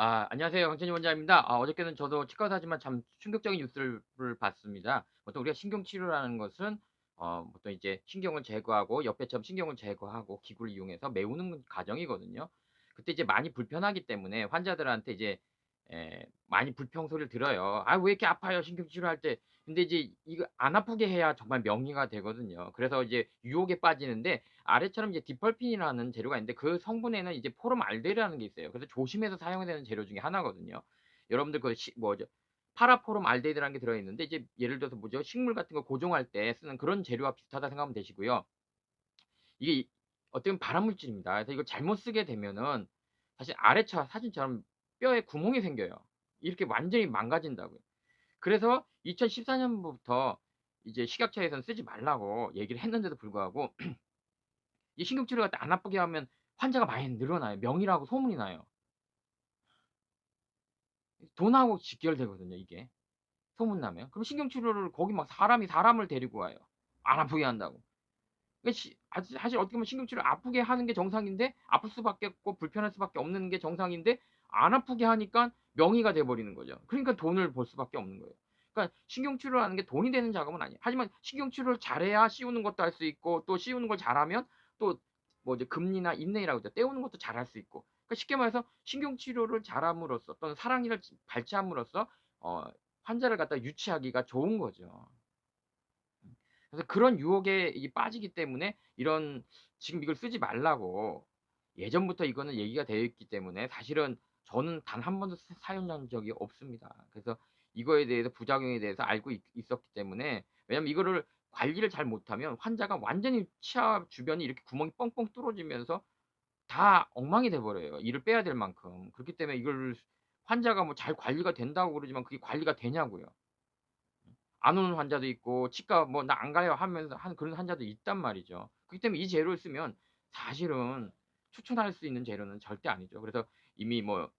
아, 안녕하세요. 강천희 원장입니다. 아, 어저께는 저도 치과 의사지만 참 충격적인 뉴스를 봤습니다. 보통 우리가 신경치료라는 것은 어, 보통 이제 신경을 제거하고 옆에처럼 신경을 제거하고 기구를 이용해서 메우는 과정이거든요. 그때 이제 많이 불편하기 때문에 환자들한테 이제 에, 많이 불평 소리를 들어요. 아, 왜 이렇게 아파요? 신경치료할 때. 근데 이제 이거 안 아프게 해야 정말 명의가 되거든요. 그래서 이제 유혹에 빠지는데 아래처럼 이제 디펄핀이라는 재료가 있는데 그 성분에는 이제 포름알데르라는 게 있어요. 그래서 조심해서 사용해야 되는 재료 중에 하나거든요. 여러분들 그 시, 뭐죠? 파라포름 알데히드라는 게 들어있는데 이제 예를 들어서 뭐죠? 식물 같은 거 고정할 때 쓰는 그런 재료와 비슷하다 생각하면 되시고요. 이게 어떻게 보면 발암물질입니다. 그래서 이걸 잘못 쓰게 되면은 사실 아래차 사진처럼 뼈에 구멍이 생겨요. 이렇게 완전히 망가진다고요. 그래서 2014년부터 이제 식약처에서는 쓰지 말라고 얘기를 했는데도 불구하고 이 신경치료가 안 아프게 하면 환자가 많이 늘어나요. 명의라고 소문이 나요. 돈하고 직결되거든요, 이게. 소문나면. 그럼 신경치료를 거기 막 사람이 사람을 데리고 와요. 안 아프게 한다고. 그러니까 사실 어떻게 보면 신경치료 아프게 하는 게 정상인데 아플 수밖에 없고 불편할 수밖에 없는 게 정상인데 안 아프게 하니까 명의가 돼버리는 거죠. 그러니까 돈을 벌 수밖에 없는 거예요. 그러니까 신경치료라는 게 돈이 되는 작업은 아니에요. 하지만 신경치료를 잘해야 씌우는 것도 할 수 있고 또 씌우는 걸 잘하면 또 뭐 이제 금리나 인내라고 하죠. 때우는 것도 잘할 수 있고. 그러니까 쉽게 말해서 신경치료를 잘함으로써 또는 사랑니를 발치함으로써 어, 환자를 갖다 유치하기가 좋은 거죠. 그래서 그런 유혹에 빠지기 때문에 이런 지금 이걸 쓰지 말라고 예전부터 이거는 얘기가 되어 있기 때문에 사실은 저는 단 한 번도 사용한 적이 없습니다. 그래서 이거에 대해서 부작용에 대해서 알고 있, 었기 때문에 왜냐면 이거를 관리를 잘 못하면 환자가 완전히 치아 주변이 이렇게 구멍이 뻥뻥 뚫어지면서 다 엉망이 돼버려요. 이를 빼야 될 만큼. 그렇기 때문에 이걸 환자가 뭐 잘 관리가 된다고 그러지만 그게 관리가 되냐고요. 안 오는 환자도 있고 치과 뭐 나 안 가요 하면서 한 그런 환자도 있단 말이죠. 그렇기 때문에 이 재료를 쓰면 사실은 추천할 수 있는 재료는 절대 아니죠. 그래서 이미 뭐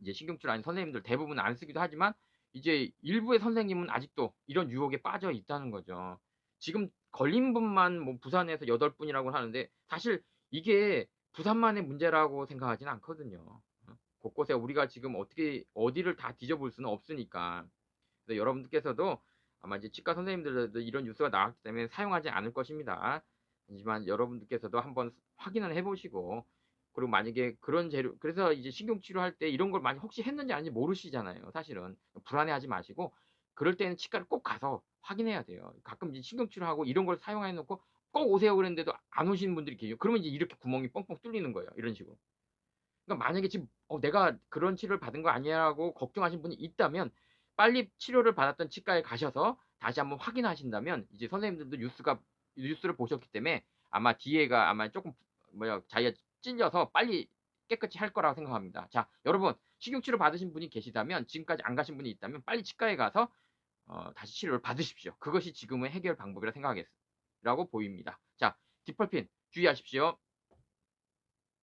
이제 신경줄 아닌 선생님들 대부분 안 쓰기도 하지만 이제 일부의 선생님은 아직도 이런 유혹에 빠져 있다는 거죠. 지금 걸린 분만 뭐 부산에서 8분이라고 하는데 사실 이게 부산만의 문제라고 생각하지는 않거든요. 어? 곳곳에 우리가 지금 어떻게 어디를 다 뒤져볼 수는 없으니까. 그래서 여러분들께서도 아마 이제 치과 선생님들도 이런 뉴스가 나왔기 때문에 사용하지 않을 것입니다. 하지만 여러분들께서도 한번 확인을 해보시고 그리고 만약에 그런 재료 그래서 이제 신경 치료할 때 이런 걸 많이 혹시 했는지 아닌지 모르시잖아요. 사실은 불안해하지 마시고 그럴 때는 치과를 꼭 가서 확인해야 돼요. 가끔 이제 신경 치료하고 이런 걸 사용해 놓고 꼭 오세요 그랬는데도 안 오시는 분들이 계세요. 그러면 이제 이렇게 구멍이 뻥뻥 뚫리는 거예요. 이런 식으로. 그러니까 만약에 지금 어, 내가 그런 치료를 받은 거 아니야라고 걱정하신 분이 있다면 빨리 치료를 받았던 치과에 가셔서 다시 한번 확인하신다면 이제 선생님들도 뉴스가 뉴스를 보셨기 때문에 아마 뒤에가 아마 조금 뭐야 자기가 찔려서 빨리 깨끗이 할 거라고 생각합니다. 자, 여러분 식용치료 받으신 분이 계시다면 지금까지 안 가신 분이 있다면 빨리 치과에 가서 어, 다시 치료를 받으십시오. 그것이 지금의 해결 방법이라 생각하겠라고 보입니다. 자, 디펄핀 주의하십시오.